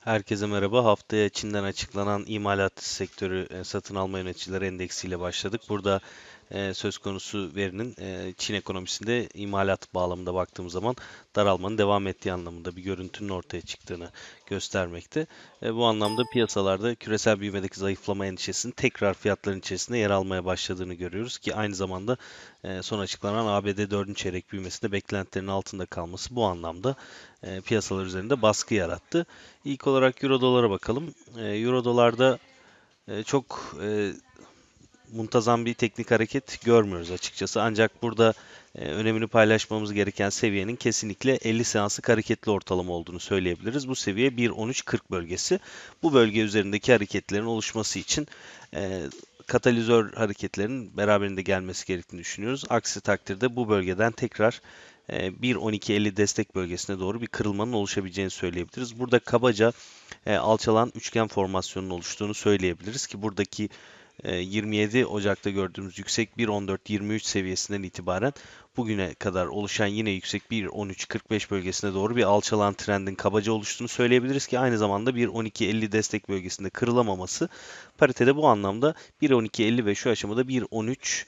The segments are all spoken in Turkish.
Herkese merhaba. Haftaya Çin'den açıklanan imalat sektörü e, satın alma yöneticileri endeksiyle başladık. Burada e, söz konusu verinin e, Çin ekonomisinde imalat bağlamında baktığımız zaman daralmanın devam ettiği anlamında bir görüntünün ortaya çıktığını göstermekte. E, bu anlamda piyasalarda küresel büyümedeki zayıflama endişesinin tekrar fiyatların içerisinde yer almaya başladığını görüyoruz ki aynı zamanda e, son açıklanan ABD 4. çeyrek büyümesinde beklentilerin altında kalması bu anlamda e, piyasalar üzerinde baskı yarattı. İlk olarak Euro dolara bakalım. E, Euro dolarda e, çok e, muntazam bir teknik hareket görmüyoruz açıkçası. Ancak burada e, önemini paylaşmamız gereken seviyenin kesinlikle 50 seanslık hareketli ortalama olduğunu söyleyebiliriz. Bu seviye 1.13.40 bölgesi. Bu bölge üzerindeki hareketlerin oluşması için e, katalizör hareketlerinin beraberinde gelmesi gerektiğini düşünüyoruz. Aksi takdirde bu bölgeden tekrar 1.12.50 e, destek bölgesine doğru bir kırılmanın oluşabileceğini söyleyebiliriz. Burada kabaca e, alçalan üçgen formasyonunun oluştuğunu söyleyebiliriz ki buradaki 27 ee, Ocak'ta gördüğümüz yüksek 1.14-23 seviyesinden itibaren bugüne kadar oluşan yine yüksek 1.13-45 bölgesine doğru bir alçalan trendin kabaca oluştuğunu söyleyebiliriz ki aynı zamanda 1.12-50 destek bölgesinde kırılamaması paritede bu anlamda 1.12-50 ve şu aşamada 1.13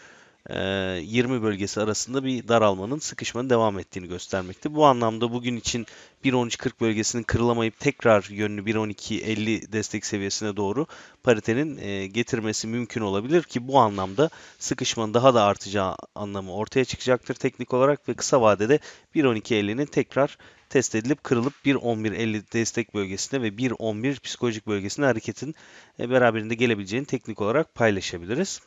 20 bölgesi arasında bir daralmanın, sıkışmanın devam ettiğini göstermekte. Bu anlamda bugün için 1.13.40 bölgesinin kırılamayıp tekrar yönünü 1.12.50 destek seviyesine doğru paritenin getirmesi mümkün olabilir ki bu anlamda sıkışmanın daha da artacağı anlamı ortaya çıkacaktır teknik olarak ve kısa vadede 1.12.50'nin tekrar test edilip kırılıp 1.11.50 destek bölgesine ve 1.11 psikolojik bölgesine hareketin beraberinde gelebileceğini teknik olarak paylaşabiliriz.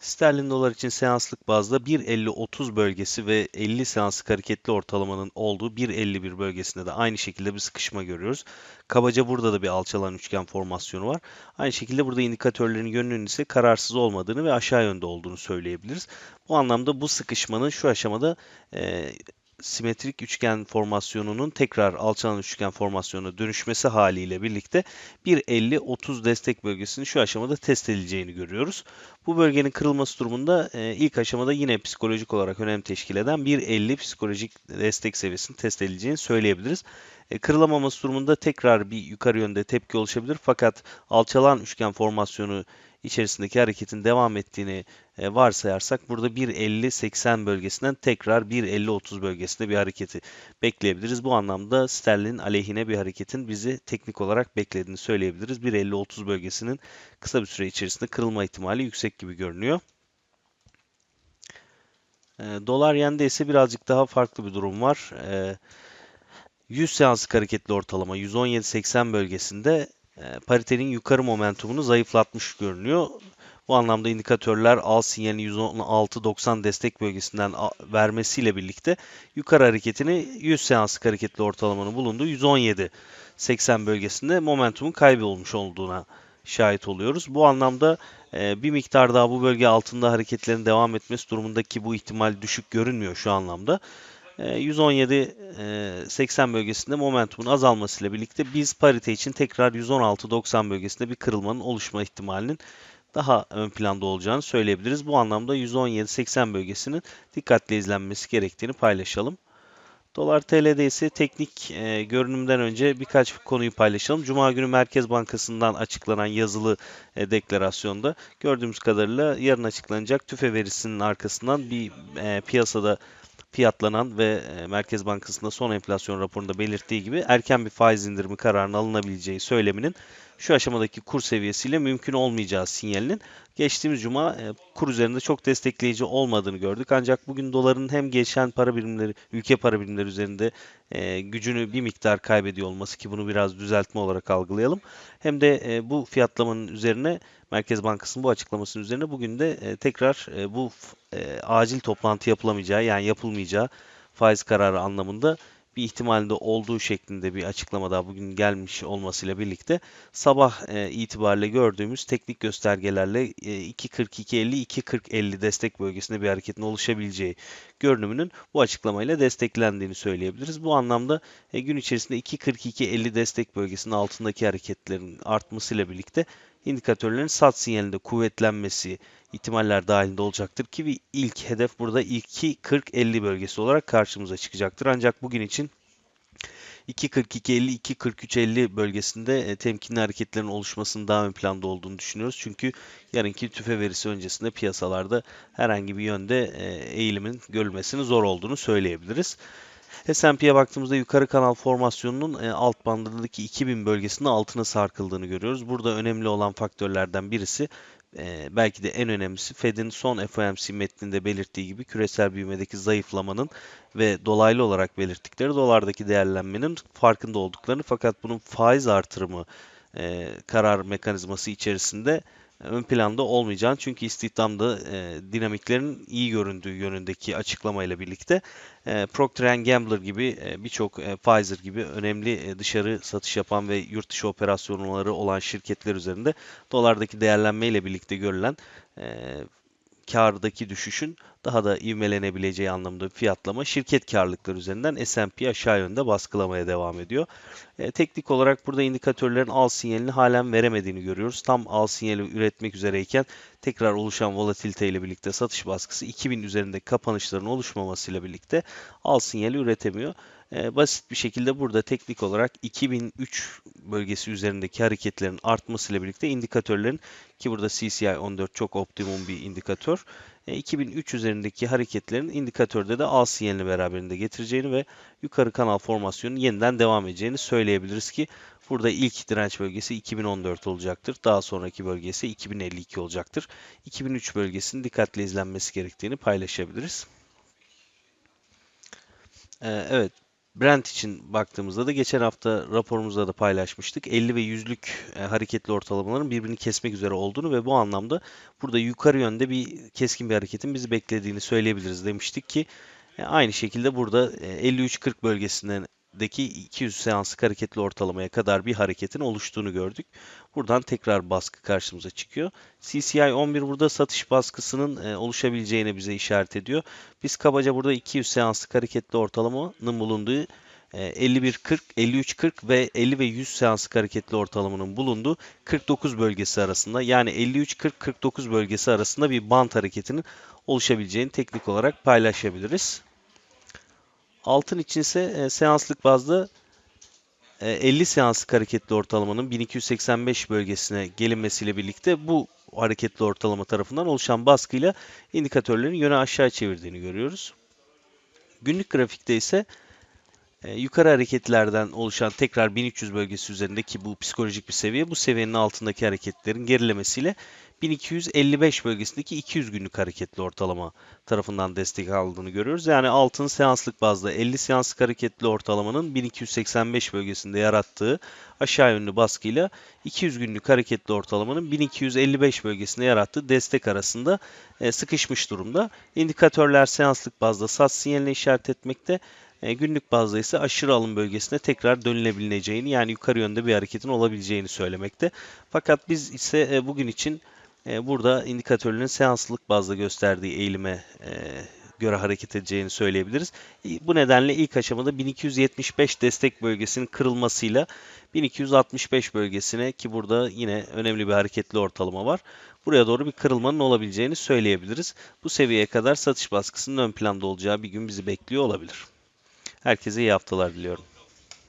Sterlin dolar için seanslık bazda 1.50-30 bölgesi ve 50 seanslık hareketli ortalamanın olduğu 1.51 bölgesinde de aynı şekilde bir sıkışma görüyoruz. Kabaca burada da bir alçalan üçgen formasyonu var. Aynı şekilde burada indikatörlerin yönünün ise kararsız olmadığını ve aşağı yönde olduğunu söyleyebiliriz. Bu anlamda bu sıkışmanın şu aşamada e, simetrik üçgen formasyonunun tekrar alçalan üçgen formasyonuna dönüşmesi haliyle birlikte 1.50-30 destek bölgesini şu aşamada test edileceğini görüyoruz. Bu bölgenin kırılması durumunda e, ilk aşamada yine psikolojik olarak önem teşkil eden 1.50 psikolojik destek seviyesini test edileceğini söyleyebiliriz. E, kırılamaması durumunda tekrar bir yukarı yönde tepki oluşabilir fakat alçalan üçgen formasyonu içerisindeki hareketin devam ettiğini e, varsayarsak burada 1.50-80 bölgesinden tekrar 1.50-30 bölgesinde bir hareketi bekleyebiliriz. Bu anlamda sterlin aleyhine bir hareketin bizi teknik olarak beklediğini söyleyebiliriz. 1.50-30 bölgesinin kısa bir süre içerisinde kırılma ihtimali yüksek gibi görünüyor. E, dolar yende ise birazcık daha farklı bir durum var. 100 e, seanslık hareketli ortalama 117.80 bölgesinde paritenin yukarı momentumunu zayıflatmış görünüyor. Bu anlamda indikatörler al sinyalini 116-90 destek bölgesinden vermesiyle birlikte yukarı hareketini 100 seanslık hareketli ortalamanın bulunduğu 117-80 bölgesinde momentumun kaybolmuş olduğuna şahit oluyoruz. Bu anlamda e, bir miktar daha bu bölge altında hareketlerin devam etmesi durumundaki bu ihtimal düşük görünmüyor şu anlamda. 117-80 e, bölgesinde momentumun azalmasıyla birlikte biz parite için tekrar 116-90 bölgesinde bir kırılmanın oluşma ihtimalinin daha ön planda olacağını söyleyebiliriz. Bu anlamda 117-80 bölgesinin dikkatli izlenmesi gerektiğini paylaşalım. Dolar TL'de ise teknik e, görünümden önce birkaç konuyu paylaşalım. Cuma günü Merkez Bankası'ndan açıklanan yazılı e, deklarasyonda gördüğümüz kadarıyla yarın açıklanacak tüfe verisinin arkasından bir e, piyasada fiyatlanan ve e, Merkez Bankası'nda son enflasyon raporunda belirttiği gibi erken bir faiz indirimi kararının alınabileceği söyleminin şu aşamadaki kur seviyesiyle mümkün olmayacağı sinyalinin geçtiğimiz cuma e, kur üzerinde çok destekleyici olmadığını gördük. Ancak bugün doların hem geçen para birimleri, ülke para birimleri üzerinde e, gücünü bir miktar kaybediyor olması ki bunu biraz düzeltme olarak algılayalım. Hem de e, bu fiyatlamanın üzerine Merkez Bankası'nın bu açıklamasının üzerine bugün de e, tekrar bu acil toplantı yapılamayacağı yani yapılmayacağı faiz kararı anlamında bir ihtimalinde olduğu şeklinde bir açıklama daha bugün gelmiş olmasıyla birlikte sabah e, itibariyle gördüğümüz teknik göstergelerle e, 2.42.50 2.40.50 destek bölgesinde bir hareketin oluşabileceği görünümünün bu açıklamayla desteklendiğini söyleyebiliriz. Bu anlamda e, gün içerisinde 2.42.50 destek bölgesinin altındaki hareketlerin artmasıyla birlikte indikatörlerin sat sinyalinde kuvvetlenmesi ihtimaller dahilinde olacaktır ki ilk hedef burada 2.40-50 bölgesi olarak karşımıza çıkacaktır. Ancak bugün için 2.42.50-2.43.50 bölgesinde e, temkinli hareketlerin oluşmasının daha ön planda olduğunu düşünüyoruz. Çünkü yarınki tüfe verisi öncesinde piyasalarda herhangi bir yönde e, eğilimin görülmesinin zor olduğunu söyleyebiliriz. S&P'ye baktığımızda yukarı kanal formasyonunun e, alt bandındaki 2000 bölgesinde altına sarkıldığını görüyoruz. Burada önemli olan faktörlerden birisi e, belki de en önemlisi Fed'in son FOMC metninde belirttiği gibi küresel büyümedeki zayıflamanın ve dolaylı olarak belirttikleri dolardaki değerlenmenin farkında olduklarını fakat bunun faiz artırımı e, karar mekanizması içerisinde ön planda olmayacağını çünkü istihdamda e, dinamiklerin iyi göründüğü yönündeki açıklamayla birlikte e, Procter Gambler gibi e, birçok e, Pfizer gibi önemli e, dışarı satış yapan ve yurt dışı operasyonları olan şirketler üzerinde dolardaki değerlenmeyle birlikte görülen e, kardaki düşüşün daha da ivmelenebileceği anlamda bir fiyatlama şirket karlılıkları üzerinden S&P aşağı yönde baskılamaya devam ediyor. E, teknik olarak burada indikatörlerin al sinyalini halen veremediğini görüyoruz. Tam al sinyali üretmek üzereyken tekrar oluşan volatilite ile birlikte satış baskısı 2000 üzerinde kapanışların oluşmamasıyla birlikte al sinyali üretemiyor. E, basit bir şekilde burada teknik olarak 2003 bölgesi üzerindeki hareketlerin artmasıyla birlikte indikatörlerin ki burada CCI 14 çok optimum bir indikatör. E, 2003 üzerindeki hareketlerin indikatörde de al sinyalini beraberinde getireceğini ve yukarı kanal formasyonun yeniden devam edeceğini söyleyebiliriz ki burada ilk direnç bölgesi 2014 olacaktır. Daha sonraki bölgesi 2052 olacaktır. 2003 bölgesinin dikkatle izlenmesi gerektiğini paylaşabiliriz. Ee, evet, Brent için baktığımızda da geçen hafta raporumuzda da paylaşmıştık. 50 ve 100'lük e, hareketli ortalamaların birbirini kesmek üzere olduğunu ve bu anlamda burada yukarı yönde bir keskin bir hareketin bizi beklediğini söyleyebiliriz demiştik ki e, aynı şekilde burada e, 53-40 bölgesinden deki 200 seanslık hareketli ortalamaya kadar bir hareketin oluştuğunu gördük. Buradan tekrar baskı karşımıza çıkıyor. CCI 11 burada satış baskısının e, oluşabileceğini bize işaret ediyor. Biz kabaca burada 200 seanslık hareketli ortalamanın bulunduğu 51-40, e, 53-40 ve 50 ve 100 seanslık hareketli ortalamanın bulunduğu 49 bölgesi arasında yani 53-40-49 bölgesi arasında bir band hareketinin oluşabileceğini teknik olarak paylaşabiliriz. Altın için ise e, seanslık bazda e, 50 seanslık hareketli ortalamanın 1285 bölgesine gelinmesiyle birlikte bu hareketli ortalama tarafından oluşan baskıyla indikatörlerin yöne aşağı çevirdiğini görüyoruz. Günlük grafikte ise e, yukarı hareketlerden oluşan tekrar 1300 bölgesi üzerindeki bu psikolojik bir seviye bu seviyenin altındaki hareketlerin gerilemesiyle 1255 bölgesindeki 200 günlük hareketli ortalama tarafından destek aldığını görüyoruz. Yani altın seanslık bazda 50 seanslık hareketli ortalamanın 1285 bölgesinde yarattığı aşağı yönlü baskıyla 200 günlük hareketli ortalamanın 1255 bölgesinde yarattığı destek arasında e, sıkışmış durumda. İndikatörler seanslık bazda sat sinyaline işaret etmekte. E, günlük bazda ise aşırı alım bölgesine tekrar dönülebileceğini yani yukarı yönde bir hareketin olabileceğini söylemekte. Fakat biz ise e, bugün için burada indikatörlerin seanslık bazda gösterdiği eğilime e, göre hareket edeceğini söyleyebiliriz. Bu nedenle ilk aşamada 1275 destek bölgesinin kırılmasıyla 1265 bölgesine ki burada yine önemli bir hareketli ortalama var. Buraya doğru bir kırılmanın olabileceğini söyleyebiliriz. Bu seviyeye kadar satış baskısının ön planda olacağı bir gün bizi bekliyor olabilir. Herkese iyi haftalar diliyorum.